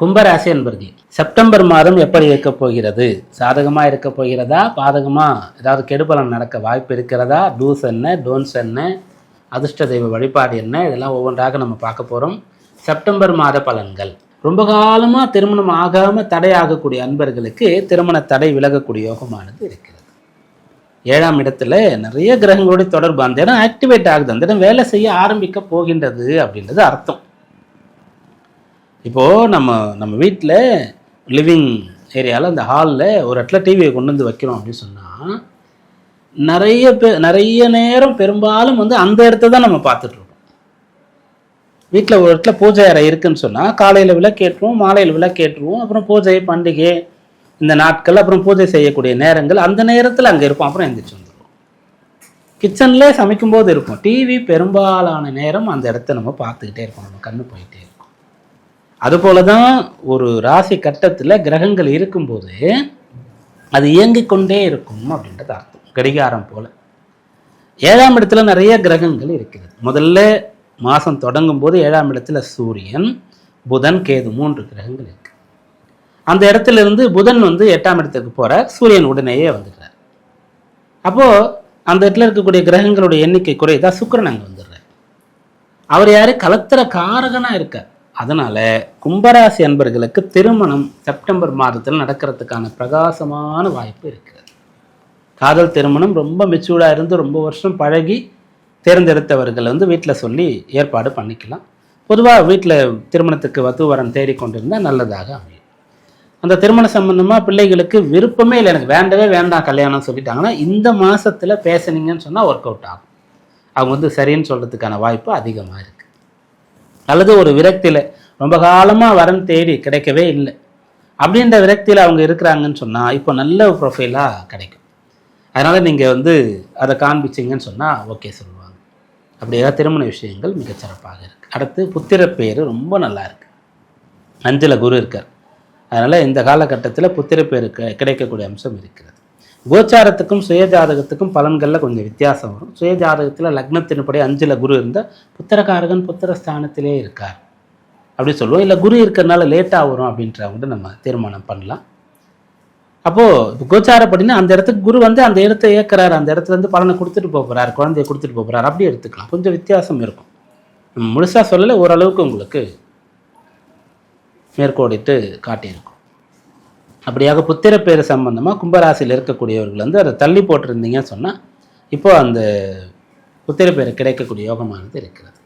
கும்பராசி என்பர்கள் செப்டம்பர் மாதம் எப்படி இருக்க போகிறது? சாதகமாக இருக்க போகிறதா? பாதகமா? ஏதாவது கெடுபலம் நடக்க வாய்ப்பு இருக்கிறதா? டூஸ் என்ன டோன்ஸ் என்ன? அதிர்ஷ்ட தெய்வ வழிபாடு என்ன? இதெல்லாம் ஒவ்வொன்றாக நம்ம பார்க்க போகிறோம் செப்டம்பர் மாத பலன்கள். ரொம்ப காலமாக திருமணம் ஆகாமல் தடை ஆகக்கூடிய அன்பர்களுக்கு திருமண தடை விலகக்கூடிய யோகமானது இருக்கிறது. ஏழாம் இடத்துல நிறைய கிரகங்களுடைய தொடர்பு. அந்த இடம் ஆக்டிவேட் ஆகுது. அந்த இடம் வேலை செய்ய ஆரம்பிக்க போகின்றது அப்படின்றது அர்த்தம். இப்போது நம்ம நம்ம வீட்டில் லிவிங் ஏரியாவில் அந்த ஹாலில் ஒரு இடத்துல டிவியை கொண்டு வந்து வைக்கிறோம் அப்படின்னு சொன்னால் நிறைய பே நிறைய நேரம் பெரும்பாலும் வந்து அந்த இடத்த தான் நம்ம பார்த்துட்ருக்கோம் வீட்டில் ஒரு இடத்துல பூஜை அறை இருக்குன்னு சொன்னால் காலையில் விளக்கேற்றுவோம் மாலையில் விளக்கேற்றுவோம் அப்புறம் பூஜை பண்டிகை இந்த நாட்கள் அப்புறம் பூஜை செய்யக்கூடிய நேரங்கள் அந்த நேரத்தில் அங்கே இருப்போம் அப்புறம் எந்திரிச்சு வந்துடுவோம் கிச்சனில் சமைக்கும்போது இருக்கும். டிவி பெரும்பாலான நேரம் அந்த இடத்த நம்ம பார்த்துக்கிட்டே இருப்போம் நம்ம கண்ணு போயிட்டே இருக்கும். அதுபோல தான் ஒரு ராசி கட்டத்தில் கிரகங்கள் இருக்கும்போது அது இயங்கிக் கொண்டே இருக்கும் அப்படின்றது அர்த்தம். கடிகாரம் போல். ஏழாம் இடத்துல நிறைய கிரகங்கள் இருக்கிறது. முதல்ல மாதம் தொடங்கும் போது ஏழாம் இடத்துல சூரியன் புதன் கேது மூன்று கிரகங்கள் இருக்கு. அந்த இடத்துல இருந்து புதன் வந்து எட்டாம் இடத்துக்கு போகிற சூரியன் உடனேயே வந்துடுறார். அப்போது அந்த இடத்துல இருக்கக்கூடிய கிரகங்களுடைய எண்ணிக்கை குறையுதா? சுக்கிரன் அங்கே வந்துடுறார். அவர் யார்? கலத்திர காரகனாக இருக்கார். அதனால் கும்பராசி அன்பர்களுக்கு திருமணம் செப்டம்பர் மாதத்தில் நடக்கிறதுக்கான பிரகாசமான வாய்ப்பு இருக்கிறது. காதல் திருமணம் ரொம்ப மெச்சூர்டாக இருந்து ரொம்ப வருஷம் பழகி தேர்ந்தெடுத்தவர்கள் வந்து வீட்டில் சொல்லி ஏற்பாடு பண்ணிக்கலாம். பொதுவாக வீட்டில் திருமணத்துக்கு வத்து தேடிக்கொண்டிருந்தால் நல்லதாக அமையும். அந்த திருமண சம்பந்தமாக பிள்ளைகளுக்கு விருப்பமே இல்லை. எனக்கு வேண்டவே வேண்டாம் கல்யாணம் சொல்லிட்டாங்கன்னா இந்த மாதத்தில் பேசுனீங்கன்னு சொன்னால் ஒர்க் அவுட் ஆகும். அவங்க வந்து சரின்னு சொல்கிறதுக்கான வாய்ப்பு அதிகமாக இருக்குது அல்லது ஒரு விரக்தியில் ரொம்ப காலமாக வரன் தேடி கிடைக்கவே இல்லை. அப்படின்ற விரக்தியில் அவங்க இருக்கிறாங்கன்னு சொன்னால் இப்போ நல்ல ப்ரொஃபைலாக கிடைக்கும். அதனால் நீங்கள் வந்து அதை காண்பிச்சிங்கன்னு சொன்னால் ஓகே சொல்லுவாங்க. அப்படியே திருமண விஷயங்கள் மிகச்சிறப்பாக இருக்குது அடுத்து புத்திர பேர் ரொம்ப நல்லா இருக்குது அஞ்சில் குரு இருக்கார். அதனால் இந்த காலகட்டத்தில் புத்திர பேர் கிடைக்கக்கூடிய அம்சம் இருக்கிறது. கோச்சாரத்துக்கும் சுயஜாதகத்துக்கும் பலன்களில் கொஞ்சம் வித்தியாசம் வரும். சுயஜாதகத்தில் லக்னத்தின்படி அஞ்சில் குரு இருந்தால் புத்திரகாரகன் புத்திரஸ்தானத்திலே இருக்கார். அப்படி சொல்லுவோம். இல்லை குரு இருக்கிறனால லேட்டாக வரும் அப்படின்றவங்க கூட நம்ம தீர்மானம் பண்ணலாம். அப்போது இப்போ கோச்சாரப்படினா அந்த இடத்துக்கு குரு வந்து அந்த இடத்த இயக்குறாரு அந்த இடத்துல இருந்து பலனை கொடுத்துட்டு போகிறார் குழந்தைய கொடுத்துட்டு போகிறார் அப்படி எடுத்துக்கலாம். கொஞ்சம் வித்தியாசம் இருக்கும். முழுசாக சொல்லலை ஓரளவுக்கு உங்களுக்கு மேற்கோடிட்டு காட்டியிருக்கும். அப்படியாக புத்திர பேர் சம்பந்தமாக கும்பராசியில் இருக்கக்கூடியவர்கள் வந்து அதை தள்ளி போட்டிருந்தீங்கன்னு சொன்னால் இப்போது அந்த புத்திர பேர் கிடைக்கக்கூடிய யோகமானது இருக்கிறது.